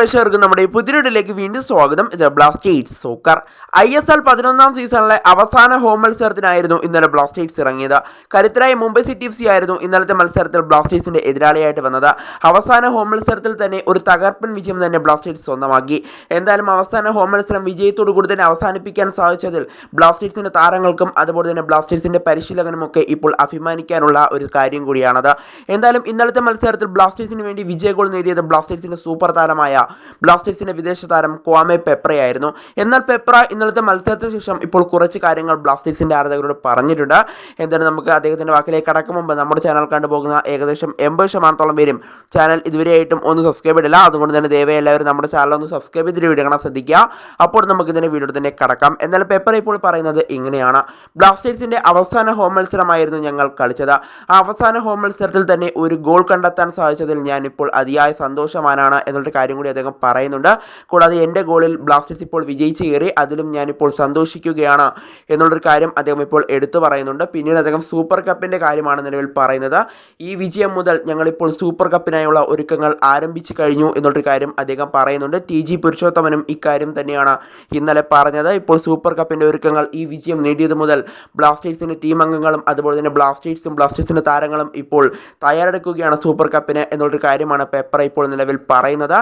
പ്രേക്ഷകർക്ക് നമ്മുടെ പുതിരിടിലേക്ക് വീണ്ടും സ്വാഗതം. ഇത് Blasters soccer I S L പതിനൊന്നാം സീസണിലെ അവസാന ഹോം മത്സരത്തിനായിരുന്നു ഇന്നലെ ബ്ലാസ്റ്റേറ്റ്സ് ഇറങ്ങിയത്. കരുത്തരായ മുംബൈ സിറ്റി എഫ് സി ആയിരുന്നു ഇന്നലത്തെ മത്സരത്തിൽ ബ്ലാസ്റ്റേഴ്സിന്റെ എതിരാളിയായിട്ട് വന്നത്. അവസാന ഹോം മത്സരത്തിൽ തന്നെ ഒരു തകർപ്പൻ വിജയം തന്നെ ബ്ലാസ്റ്റേഴ്സ് സ്വന്തമാക്കി. എന്തായാലും അവസാന ഹോം മത്സരം വിജയത്തോടു കൂടി തന്നെ അവസാനിപ്പിക്കാൻ സാധിച്ചതിൽ ബ്ലാസ്റ്റേഴ്സിന്റെ താരങ്ങൾക്കും അതുപോലെ തന്നെ ബ്ലാസ്റ്റേഴ്സിന്റെ പരിശീലകനുമൊക്കെ ഇപ്പോൾ അഭിമാനിക്കാനുള്ള ഒരു കാര്യം കൂടിയാണത്. എന്തായാലും ഇന്നലത്തെ മത്സരത്തിൽ ബ്ലാസ്റ്റേഴ്സിന് വേണ്ടി വിജയ ഗോൾ നേടിയത് ബ്ലാസ്റ്റേഴ്സിന്റെ സൂപ്പർ താരമായ ബ്ലാസ്റ്റേഴ്സിന്റെ വിദേശ താരം ക്വാമെ പെപ്രയായിരുന്നു. എന്നാൽ പെപ്ര ഇന്നലത്തെ മത്സരത്തിന് ശേഷം ഇപ്പോൾ കുറച്ച് കാര്യങ്ങൾ ബ്ലാസ്റ്റേഴ്സിന്റെ ആരാധകരോട് പറഞ്ഞിട്ടുണ്ട്. എന്തായാലും നമുക്ക് അദ്ദേഹത്തിന്റെ വാക്കിലേക്ക് കടക്കും മുമ്പ് നമ്മുടെ ചാനൽ കണ്ടുപോകുന്ന ഏകദേശം എൺപത് ശതമാനത്തോളം പേരും ചാനൽ ഇതുവരെയായിട്ടും ഒന്ന് സബ്സ്ക്രൈബ് ചെയ്തില്ല അതുകൊണ്ട് തന്നെ ദയവായി എല്ലാവരും നമ്മുടെ ചാനൽ ഒന്ന് സബ്സ്ക്രൈബ് ചെയ്തിട്ട് വീഡിയോ കാണാൻ ശ്രദ്ധിക്കുക. അപ്പോൾ നമുക്ക് ഇതിന്റെ വീഡിയോ തന്നെ കടക്കാം. എന്നാൽ പെപ്പർ ഇപ്പോൾ പറയുന്നത് ഇങ്ങനെയാണ്. ബ്ലാസ്റ്റേഴ്സിന്റെ അവസാന ഹോം മത്സരമായിരുന്നു ഞങ്ങൾ കളിച്ചത്. ആ അവസാന ഹോം മത്സരത്തിൽ തന്നെ ഒരു ഗോൾ കണ്ടെത്താൻ സാധിച്ചതിൽ ഞാനിപ്പോൾ അതിയായ സന്തോഷവാനാണ്. എന്നുള്ള കാര്യം കൂടി അദ്ദേഹം പറയുന്നുണ്ട്. കൂടാതെ എന്റെ ഗോളിൽ ബ്ലാസ്റ്റേഴ്സ് ഇപ്പോൾ വിജയിച്ച് കയറി അതിലും ഞാനിപ്പോൾ സന്തോഷിക്കുകയാണ് എന്നുള്ളൊരു കാര്യം അദ്ദേഹം ഇപ്പോൾ എടുത്തു പറയുന്നുണ്ട്. പിന്നീട് അദ്ദേഹം സൂപ്പർ കപ്പിന്റെ കാര്യമാണ് നിലവിൽ പറയുന്നത്. ഈ വിജയം മുതൽ ഞങ്ങളിപ്പോൾ സൂപ്പർ കപ്പിനായുള്ള ഒരുക്കങ്ങൾ ആരംഭിച്ചു കഴിഞ്ഞു എന്നുള്ളൊരു കാര്യം അദ്ദേഹം പറയുന്നുണ്ട്. ടി ജി പുരുഷോത്തമനും ഇക്കാര്യം തന്നെയാണ് ഇന്നലെ പറഞ്ഞത്. ഇപ്പോൾ സൂപ്പർ കപ്പിന്റെ ഒരുക്കങ്ങൾ ഈ വിജയം നേടിയത് മുതൽ ബ്ലാസ്റ്റേഴ്സിന്റെ ടീം അംഗങ്ങളും അതുപോലെ തന്നെ ബ്ലാസ്റ്റേഴ്സും ബ്ലാസ്റ്റേഴ്സിന്റെ താരങ്ങളും ഇപ്പോൾ തയ്യാറെടുക്കുകയാണ് സൂപ്പർ കപ്പിന് എന്നുള്ളൊരു കാര്യമാണ് പേപ്പർ ഇപ്പോൾ നിലവിൽ പറയുന്നത്.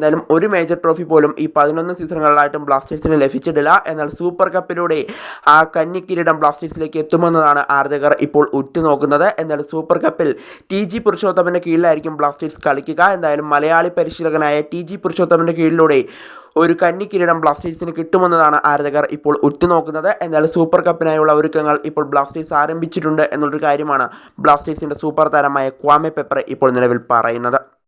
എന്തായാലും ഒരു മേജർ ട്രോഫി പോലും ഈ പതിനൊന്ന് സീസണുകളിലായിട്ടും ബ്ലാസ്റ്റേഴ്സിന് ലഭിച്ചിട്ടില്ല. എന്നാൽ സൂപ്പർ കപ്പിലൂടെ ആ കന്നി കിരീടം ബ്ലാസ്റ്റേഴ്സിലേക്ക് എത്തുമെന്നതാണ് ആരാധകർ ഇപ്പോൾ ഉറ്റുനോക്കുന്നത്. എന്നാൽ സൂപ്പർ കപ്പിൽ ടി ജി പുരുഷോത്തമന്റെ കീഴിലായിരിക്കും ബ്ലാസ്റ്റേഴ്സ് കളിക്കുക. എന്തായാലും മലയാളി പരിശീലകനായ ടി ജി പുരുഷോത്തമന്റെ കീഴിലൂടെ ഒരു കന്നി കിരീടം ബ്ലാസ്റ്റേഴ്സിന് കിട്ടുമെന്നതാണ് ആരാധകർ ഇപ്പോൾ ഉറ്റുനോക്കുന്നത്. എന്നാൽ സൂപ്പർ കപ്പിനായുള്ള ഒരുക്കങ്ങൾ ഇപ്പോൾ ബ്ലാസ്റ്റേഴ്സ് ആരംഭിച്ചിട്ടുണ്ട് എന്നുള്ളൊരു കാര്യമാണ് ബ്ലാസ്റ്റേഴ്സിന്റെ സൂപ്പർ താരമായ ക്വാമെ പെപ്പർ ഇപ്പോൾ നിലവിൽ പറയുന്നത്.